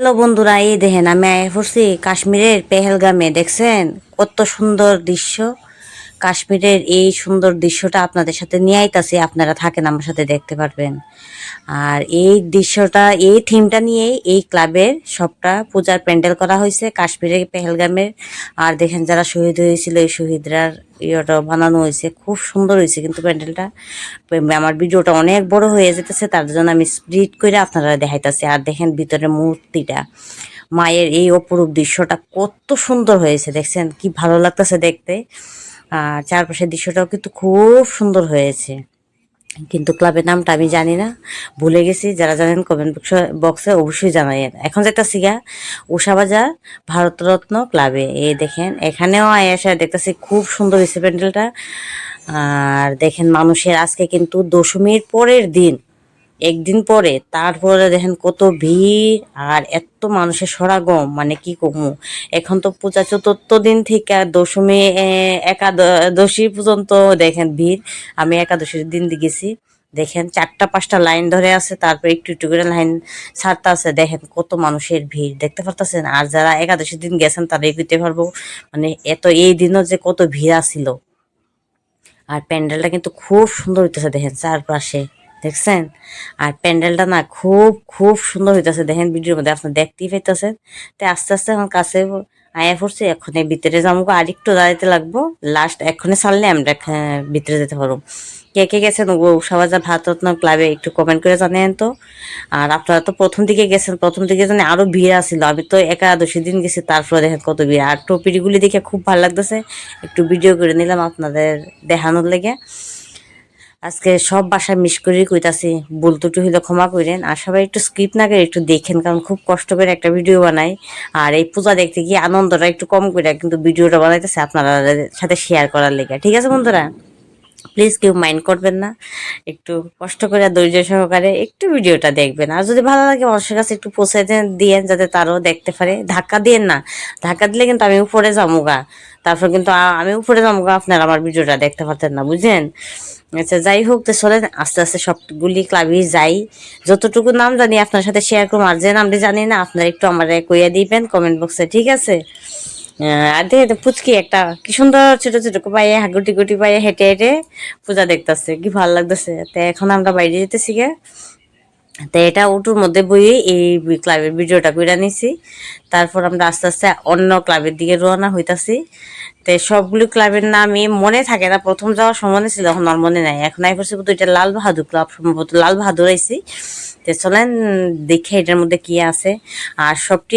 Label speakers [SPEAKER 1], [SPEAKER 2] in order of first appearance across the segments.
[SPEAKER 1] Hello বন্ধুরা, এই দেখেন আমি আয়া পড়ছি কাশ্মীরের পেহেলগামে, দেখছেন? কত সুন্দর দৃশ্য। কাশ্মীরের এই সুন্দর দৃশ্যটা আপনাদের সাথে নিয়ে আইতাছি, আপনারা থাকেন আমার সাথে দেখতে পারবেন। আর এই দৃশ্যটা, এই থিমটা নিয়ে এই ক্লাবের সবটা পূজার প্যান্ডেল করা হয়েছে কাশ্মীরের পেহেলগামের। আর দেখেন যারা শহীদ হয়েছিল, এই শহীদরার ইয়েটা বানানো হয়েছে, খুব সুন্দর হয়েছে কিন্তু প্যান্ডেলটা। আমার ভিডিওটা অনেক বড় হয়ে যেতেছে, তার জন্য আমি স্প্লিট করে আপনারা দেখাইতেছি। আর দেখেন ভিতরে মূর্তিটা, মায়ের এই অপরূপ দৃশ্যটা কত সুন্দর হয়েছে, দেখছেন? কি ভালো লাগতেছে দেখতে। আর চারপাশের দৃশ্যটাও কিন্তু খুব সুন্দর হয়েছে। কিন্তু ক্লাবের নামটা আমি জানি না। ভুলে গেছি, যারা জানেন কমেন্ট বক্সে অবশ্যই জানাইয়েন। এখন দেখতেছি সিগা উষাবাজার ভারতরত্ন ক্লাবে। এই দেখেন, এখানেও আয়াসা দেখতেছি খুব সুন্দর হয়েছে প্যান্ডেলটা আর দেখেন মানুষের আজকে কিন্তু দশমীর পরের দিন একদিন পরে, তারপরে দেখেন কত ভিড় আর এত মানুষের সরাগম মানে কি কমু? এখন তো পূজা চতুর্থ দিন থেকে দশমী একাদশী পর্যন্ত দেখেন ভিড়। আমি একাদশীর দিন গেছি। দেখেন চারটা, পাঁচটা লাইন ধরে আছে, তারপর একটু একটু করে লাইন ছাড়তে আছে। দেখেন কত মানুষের ভিড়, দেখতে পারতেছেন? আর যারা একাদশীর দিন গেছেন, তারাই বুঝতে পারব মানে এত এই দিনও যে কত ভিড় আসিল আর প্যান্ডেলটা কিন্তু খুব সুন্দর হইতেছে, দেখেন চারপাশে। দেখছেন? আর প্যান্ডেলটা না খুব খুব সুন্দর হইতেছে। দেখেন ভিডিওর মধ্যে আপনার দেখতেই পাইতেছেন। তো আস্তে আস্তে আমার কাছে আয়া পড়ছে এখন এই ভিতরে যাব আর একটু দাঁড়াইতে লাগবো। লাস্ট এক্ষণে ছাড়লে আমরা ভিতরে যেতে পারব। কে কে গেছেন ও সবাজার ভারতরত্ন ক্লাবে একটু কমেন্ট করে জানেন তো। আর আপনারা তো প্রথম দিকে গেছেন, প্রথম দিকে জানি আরও ভিড় আসছিল আমি তো একাদশী দিন গেছি, তারপরে দেখেন কত ভিড়। আর টপিগুলি দেখে খুব ভালো লাগতেছে। একটু ভিডিও করে নিলাম আপনাদের দেখানোর লেগে। আজকে সব বাসায় মিস করে কইতাছি বলতুটু হইলে ক্ষমা করেন আর সবাই একটু স্কিপ না করে একটু দেখেন, কারণ খুব কষ্ট করে একটা ভিডিও বানাই। আর এই পূজা দেখতে গিয়ে আনন্দটা একটু কম করে কিন্তু ভিডিওটা বানাইতেছে আপনারা সাথে শেয়ার করার লেগে। ঠিক আছে বন্ধুরা? প্লিজ কেউ মাইন্ড করবেন না। একটু কষ্ট করে ধৈর্য সহকারে একটু ভিডিওটা দেখবেন। আর যদি ভালো লাগে মানুষের কাছে একটু পৌঁছে দেন, দিয়েন যাতে তারও দেখতে পারে। ধাক্কা দিয়েন না। ধাক্কা দিলে কিন্তু আমি উপরে যামুগা। তারপর কিন্তু আমি উপরে যামুগা, আপনার আমার ভিডিওটা দেখতে পারতেন না, বুঝলেন? আচ্ছা যাই হোক, তো চলেন, আস্তে আস্তে সবগুলি ক্লাবই যাই। যতটুকু নাম জানি আপনার সাথে শেয়ার করুন আর যে নামটি জানি না, আপনারা একটু আমার কইয়া দিবেন কমেন্ট বক্সে ঠিক আছে? আর দেখে পুচকি একটা। কি সুন্দর ছোট ছোট পায়ে গুটি গুটি পায়ে হেঁটে হেঁটে পূজা দেখতেছে, কি ভালো লাগতেছে। তো এখন আমরা বাইরে যেতেছি গে। তো এটা উটুর মধ্যে বইয়ে এই ক্লাবের ভিডিওটা করে নিছি। তারপর আমরা আস্তে আস্তে অন্য ক্লাবের দিকে রওনা হইতাছি। তো সবগুলো ক্লাবের নামই মনে থাকে না। প্রথম যাওয়ার সময় ছিল, এখন আর মনে নাই। এখন আই করছি এটা লাল বাহাদুর ক্লাব, সম্ভবত লাল বাহাদুর আইসি তো চলেন, দেখে এটার মধ্যে কি আছে। আর সবটি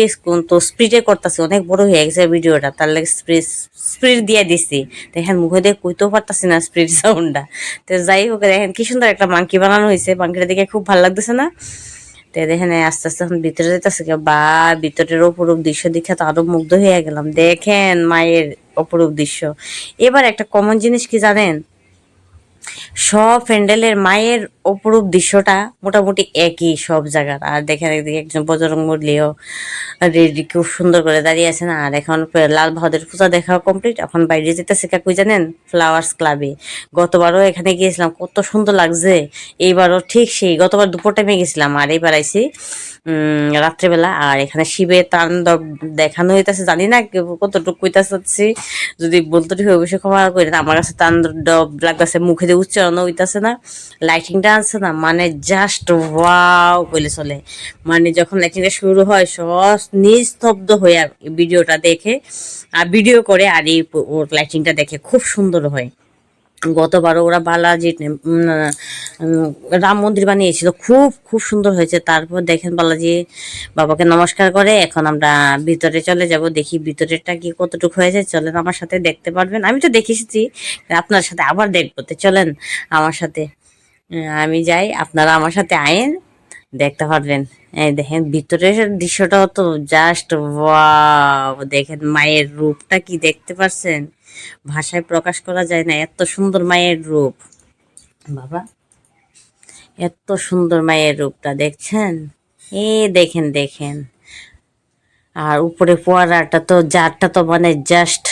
[SPEAKER 1] তো স্পিডে করতেছি, অনেক বড় হয়ে গেছে ভিডিওটা। তার লাগে স্পিড স্পিড দিয়ে দিছি। দেখেন মুখে দিয়ে কইতেও পারতাছি না স্পিড সাউন্ডটা তো যাই হোক, দেখেন কি সুন্দর একটা মাংকি বানানো হয়েছে মাংকিটা দেখে খুব ভালো লাগতেছে না? তো দেখেন আস্তে আস্তে এখন ভিতরে যেতেছে বা ভিতরের অপরূপ দৃশ্য দেখে তো আরও মুগ্ধ হয়ে গেলাম। দেখেন মায়ের অপরূপ দৃশ্য। এবার একটা কমন জিনিস কি জানেন? সব প্যান্ডেলের মায়ের অপরূপ দৃশ্যটা মোটামুটি একই সব জায়গার। আর দেখেন একদিকে একজন বজরং মুরলিও রেডি, খুব সুন্দর করে দাঁড়িয়ে আছেন। আর এখন লাল বাহাদুর পূজা দেখা কমপ্লিট এখন বাইরে যেতেছে কাকুই জানেন? ফ্লাওয়ার্স ক্লাবে গতবারও এখানে গিয়েছিলাম, কত সুন্দর লাগছে। এইবারও ঠিক সেই, গতবার দুপুর টাইমে গেছিলাম আর এইবার উম, রাত্রেবেলা। আর এখানে শিবের তাণ্ডব দেখানো হইতাছে, জানি না কতটুকু কইতাছি, যদি বলতে ঠিক অবশ্যই ক্ষমা করেন আমার কাছে তাণ্ডব লাগতেছে, মুখে যে উচ্চারণ হইতাছে না লাইটিংটা আছে না মানে জাস্ট ওয়াও বলে চলে। মানে যখন লাইটিংটা শুরু হয় সব নিস্তব্ধ হয়ে ভিডিওটা দেখে, আর ভিডিও করে আর এই লাইটিংটা দেখে খুব সুন্দর হয়। গতবারও ওরা বালাজি রাম মন্দির বানিয়েছিল, খুব খুব সুন্দর হয়েছে। তারপর দেখেন বালাজি বাবাকে নমস্কার করে, এখন আমরা ভিতরে চলে যাব, দেখি ভিতরেরটা কি কতটুকু হয়েছে। চলেন আমার সাথে দেখতে পারবেন। আমি তো দেখেছি, আপনার সাথে আবার দেখব। তো চলেন আমার সাথে আমি যাই, আপনারা আমার সাথে আয়েন, দেখতে পারবেন। এই দেখেন, ভিতরের দৃশ্যটাও তো জাস্ট ওয়াও দেখেন মায়ের রূপটা কি দেখতে পাচ্ছেন ভাষায় প্রকাশ করা যায় না। এত সুন্দর মায়ের রূপ। বাবা, এত সুন্দর মায়ের রূপটা দেখছেন? এ দেখেন দেখেন। আর উপরে ফোয়ারাটা তো, জারটা তো মানে জাস্ট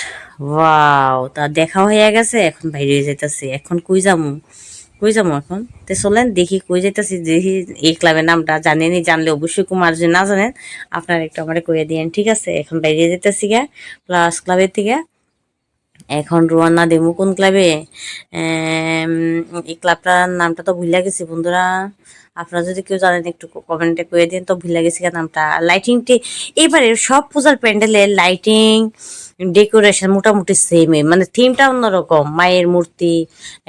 [SPEAKER 1] ওয়াও তা দেখা হয়ে গেছে, এখন বাইরে যেতেছি এখন কই যামু? কই যাব এখন? তো চলেন, দেখি কই যাইতেছি, দেখি এই ক্লাবের নামটা জানেনি, জানলে অবশ্যই কুমার যদি না জানেন, আপনারা একটু আমার কইয়া দিয়েন, ঠিক আছে? এখন বাইরে যেতেছি গা প্লাস ক্লাবের থেকে। এখন রোয়ানা দেবো কোন ক্লাবে এই ক্লাবটার নামটা তো ভুলে গেছি বন্ধুরা। আপনারা যদি কেউ জানেন একটু কমেন্টে করে দিন, তো ভুলে গেছি নামটা। লাইটিংটি এবারে সব পূজার প্যান্ডেলে লাইটিং ডেকোরেশন মোটামুটি সেমই মানে থিমটা অন্যরকম। মায়ের মূর্তি,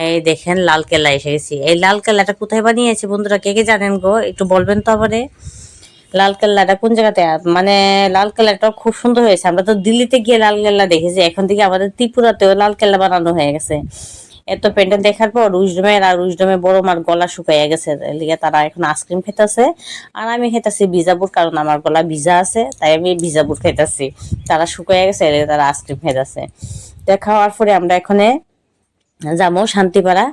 [SPEAKER 1] এই দেখেন লাল কেল্লা এসে গেছি। এই লাল কেল্লাটা কোথায় বানিয়েছে বন্ধুরা? কে কে জানেন গো? একটু বলবেন তো আমারে। লাল কেল্লাটা কোন জায়গাতে? মানে লাল কেল্লাটা খুব সুন্দর হয়েছে। আমরা তো দিল্লিতে গিয়ে লাল কেল্লা দেখেছি। এখন থেকে আমাদের ত্রিপুরাতেও লাল কেল্লা বানানো হয়ে গেছে। এত প্যান্ডেল দেখার পর রুজডমের আর রুজডমে বড় মার গলা শুকাইয়া গেছে। লিগে তারা এখন আইসক্রিম খেতেছে। আর আমি খেতেছি ভিজাবুট কারণ আমার গলা ভিজা আছে, তাই আমি ভিজাবুট খেতেছি। তারা শুকাইয়া গেছে তারা আইসক্রিম খেতেছে। তো খাওয়ার পরে আমরা এখানে যাব শান্তিপাড়া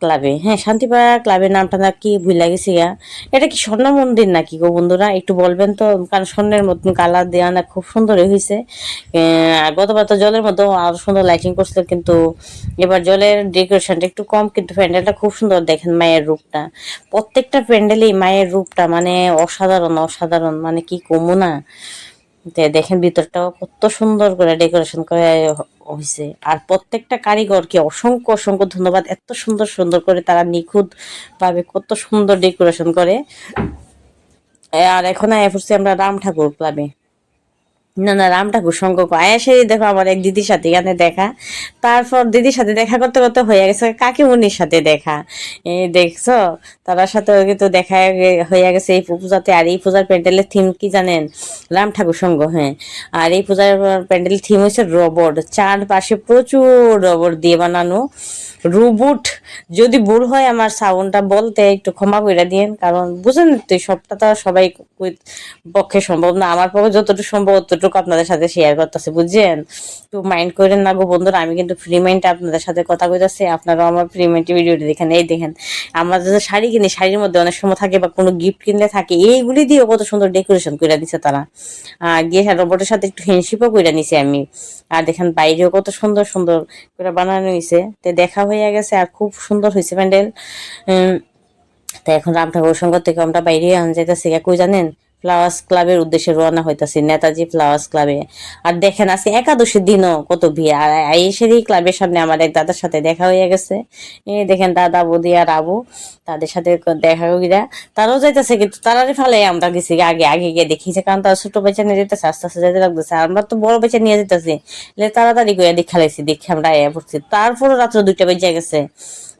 [SPEAKER 1] ক্লাবে হ্যাঁ শান্তিপাড়া ক্লাবের নামটা না কি ভুলে গেছি গা। এটা কি স্বর্ণ মন্দির নাকি গো বন্ধুরা? একটু বলবেন তো কারণ স্বর্ণের মতন কালার দেওয়া না খুব সুন্দরই হয়েছে আহ, গতবার তো জলের মতো আরও সুন্দর লাইটিং করছিল কিন্তু এবার জলের ডেকোরেশনটা একটু কম কিন্তু প্যান্ডেলটা খুব সুন্দর দেখেন মায়ের রূপটা। প্রত্যেকটা প্যান্ডেলেই মায়ের রূপটা মানে অসাধারণ অসাধারণ। মানে কি কমু না। দেখেন ভিতরটাও কত সুন্দর করে ডেকোরেশন করে হয়েছে আর প্রত্যেকটা কারিগরকে অসংখ্য অসংখ্য ধন্যবাদ। এত সুন্দর সুন্দর করে তারা নিখুঁত ভাবে কত সুন্দর ডেকোরেশন করে। আর এখন আমরা রাম ঠাকুর ক্লাবে না না রাম ঠাকুর সঙ্গ আয়াসেরই দেখো আমার এক দিদির সাথে এখানে দেখা। তারপর দিদির সাথে দেখা করতে করতে হয়ে গেছে কাকিমুনির সাথে দেখা। দেখছ? তার সাথে কিন্তু দেখা হয়ে গেছে এই পূজাতে। আর এই পূজার প্যান্ডেলের থিম কি জানেন? রাম ঠাকুর সঙ্গ হ্যাঁ। আর এই পূজার প্যান্ডেলের থিম হচ্ছে রবট। চারপাশে প্রচুর রবট দিয়ে বানানো। রোবট যদি ভুল হয় আমার সাউন্ডটা বলতে একটু ক্ষমা করে দিন কারণ বুঝেন তো সবটা তো সবাই পক্ষে সম্ভব না। আমার পক্ষে যতটুকু সম্ভব ততটুকু আপনাদের সাথে শেয়ার করতেছে, বুঝছেন? তো মাইন্ড করেন না গো বন্ধুরা, আমি কিন্তু ফ্রি মাইন্ডে আপনাদের সাথে কথা কইতাছি, আপনারাও আমার ফ্রি মাইন্ডে ভিডিওটি দেখেন। এই দেখেন, আমরা যে শাড়ি কিনি, শাড়ির মধ্যে অনেক সময় থাকে বা কোনো গিফট কিনলে থাকে, এইগুলি দিয়ে কত সুন্দর ডেকোরেশন করে দিছে তারা। গিয়ে রোবটের সাথে একটু ফ্রেন্ডশিপও করে নিছি আমি। আর দেখেন বাইরেও কত সুন্দর সুন্দর করে বানানো হয়েছে তো দেখা হয়ে গেছে আর খুব সুন্দর হয়েছে প্যান্ডেল। তো এখন রাম ঠাকুর সংঘ থেকে আমরা বাইরে আন যাইতেছি জানেন? ফ্লাওয়ার্স ক্লাবের উদ্দেশ্যে রওনা হইতাছি, নেতাজি ফ্লাওয়ার্স ক্লাবে আর দেখেন, আজকে একাদশীর দিনও কত ভিড়। আর আইসেরই ক্লাবের সামনে আমার এক দাদার সাথে দেখা হয়ে গেছে। এই দেখেন, দাদা, বৌদি আর আবু, তাদের সাথে দেখা কইরা। তারাও যাইতেছে, কিন্তু তারারে ফেলে আমরা গেছি আগে আগে গিয়ে দেখিছে কারণ তারা ছোট বাচ্চা নিয়ে যেতেছে আস্তে আস্তে যেতে লাগতেছে। আমরা তো বড় বেচা নিয়ে যেতেছি তাড়াতাড়ি করে দেখা লাইছি দেখে আমরা আয়া পড়ছি। তারপরও রাত্র দুইটা বেজে গেছে।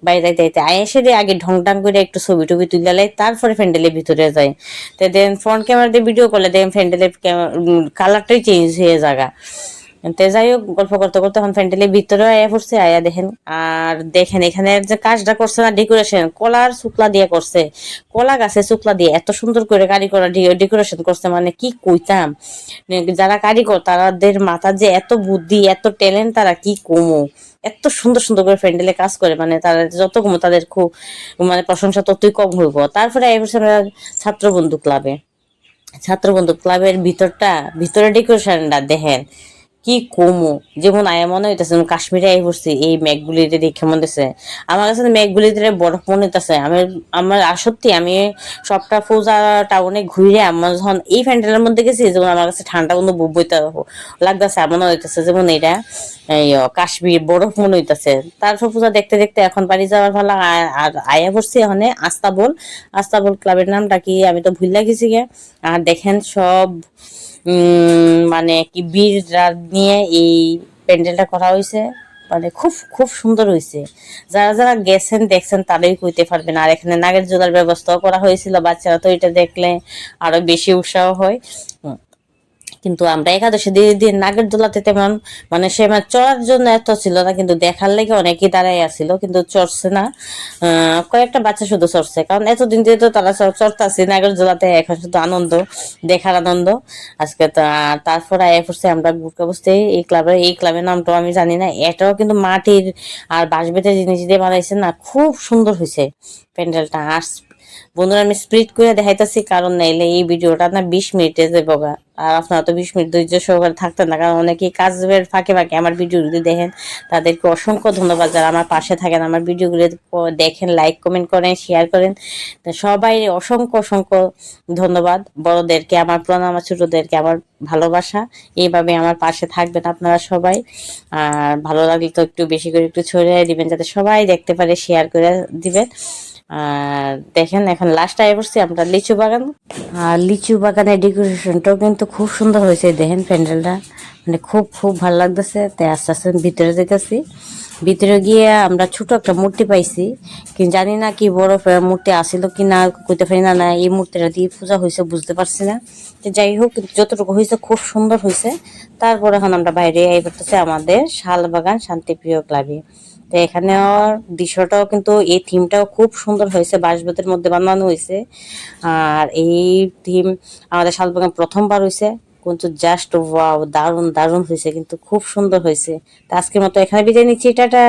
[SPEAKER 1] বাইরে যাইতে। যাইতে আয়েসে দিয়ে আগে ঢং ঢং করে একটু ছবি টবি তুলে লাই, তারপরে প্যান্ডেলের ভিতরে যায় তো দেন ফ্রন্ট ক্যামেরা দিয়ে ভিডিও করলে, দেন প্যান্ডেলের কালারটাই চেঞ্জ হয়ে জায়গা তে যাই হোক গল্প করতে করতে এখন প্যান্ডেলের ভিতরে আয়া পড়ছে, আয়া দেখেন। আর দেখেন এখানে যে কাজটা করছে না ডেকোরেশন কলার শুকলা দিয়ে করছে। কলা গাছে শুকলা দিয়ে এত সুন্দর করে কারিগর ডেকোরেশন করছে মানে কি কইতাম? যারা কারিগর তাদের মাথার যে এত বুদ্ধি, এত ট্যালেন্ট তারা কি কমো? এত সুন্দর সুন্দর করে প্যান্ডেলে কাজ করে মানে তারা যত কমো, তাদের খুব মানে প্রশংসা ততই কম হইব। তারপরে এই বছর আমরা ছাত্র বন্ধু ক্লাবে ছাত্র বন্ধু ক্লাবের ভিতরটা, ভিতরে ডেকোরেশনটা দেখেন। কি কমো? যেমন আয়া মনে হইতেছে কাশ্মীরে আই পড়ছি, এই মেঘগুলিতে দেখে মনে হচ্ছে আমার কাছে মেঘগুলিতে বরফ মনে হইতেছে। আমি, আমার সত্যি আমি সবটা পূজা টাউনে ঘুরে আমার যখন এই প্যান্ডেলের মধ্যে গেছি, যেমন আমার কাছে ঠান্ডা কোনো বইতে লাগতেছে আমার হইতেছে যেমন এটা কাশ্মীর বরফ মনে হইতেছে। তারপর পূজা দেখতে দেখতে এখন বাড়ি যাওয়ার ভালো আর আয়া পড়ছি এখানে, আস্তাবল। আস্তাবল ক্লাবের নামটা কি আমি তো ভুল গে। আর দেখেন সব মানে কি বীর রাত নিয়ে এই প্যান্ডেলটা করা হয়েছে। মানে খুব খুব সুন্দর হয়েছে। যারা যারা গেছেন, দেখছেন, তারাই কইতে পারবেন। আর এখানে নাগের জোগাড় ব্যবস্থাও করা হয়েছিল। বাচ্চারা তো এটা দেখলে আরও বেশি উৎসাহ হয়। কিন্তু আমরা একাদশী দিয়ে দিয়ে নাগের দোলাতে তেমন মানে সে মানে চড়ার জন্য এত ছিল না, কিন্তু দেখার লেগে অনেকেই দাঁড়াই আসছিল কিন্তু চড়ছে না। কয়েকটা বাচ্চা শুধু চড়ছে, কারণ এতদিন দিয়ে তো তারা চড়তাছে নাগের দোলাতে এখন শুধু আনন্দ, দেখার আনন্দ। আজকে তারপর আয়া পড়ছে আমরা ঘুরতে বসতে এই ক্লাবের এই ক্লাবের নামটাও আমি জানি না, এটাও কিন্তু মাটির আর বাঁশ বেতের জিনিস দিয়ে বানাইছে না, খুব সুন্দর হয়েছে প্যান্ডেলটা আর বন্ধুরা, আমি স্প্রিট করে দেখাইতেছি, কারণ নাইলে এই ভিডিওটা না বিশ মিনিটে যাব। আর আপনারা তো বিশ মিনিট ধৈর্য সহকারে থাকতেন না, কারণ অনেকেই কাজের ফাঁকে ফাঁকে আমার ভিডিও যদি দেখেন, তাদেরকে অসংখ্য ধন্যবাদ যারা আমার পাশে থাকেন, আমার ভিডিওগুলো দেখেন লাইক কমেন্ট করেন শেয়ার করেন। সবাই অসংখ্য অসংখ্য ধন্যবাদ। বড়দেরকে, আমার প্রণাম ছোটদেরকে আমার ভালোবাসা। এইভাবে আমার পাশে থাকবেন আপনারা সবাই। আর ভালো লাগলে তো একটু বেশি করে একটু ছড়িয়ে দিবেন, যাতে সবাই দেখতে পারে শেয়ার করে দিবেন। আর দেখেন, এখন লাস্ট আয় করছি আমরা লিচু বাগান। আর লিচু বাগানের ডেকোরেশনটাও কিন্তু খুব সুন্দর হয়েছে দেখেন প্যান্ডেলটা। মানে খুব খুব ভালো লাগতেছে। তাই আস্তে আস্তে ভিতরে যেতেছি ভিতরে গিয়ে আমরা ছোট একটা মূর্তি পাইছি। কিন্তু জানি না কি বড় মূর্তি আসিল কি না কইতে পারি না না, এই মূর্তিটা দিয়ে পূজা হয়েছে বুঝতে পারছি না। তো যাই হোক যতটুকু হয়েছে খুব সুন্দর হয়েছে। তারপর এখন আমরা বাইরে আই করতেছি আমাদের শালবাগান শান্তিপ্রিয় ক্লাবে। তো এখানেও দৃশ্যটাও কিন্তু এই থিমটাও খুব সুন্দর হয়েছে, বাঁশবেতের মধ্যে বানানো হয়েছে। আর এই থিম আমাদের শালবাগান প্রথমবার হয়েছে, কিন্তু জাস্ট ওয়াও দারুণ দারুণ হয়েছে, কিন্তু খুব সুন্দর হয়েছে। তো আজকের মতো এখানে বিদায় নিচ্ছি, টাটা!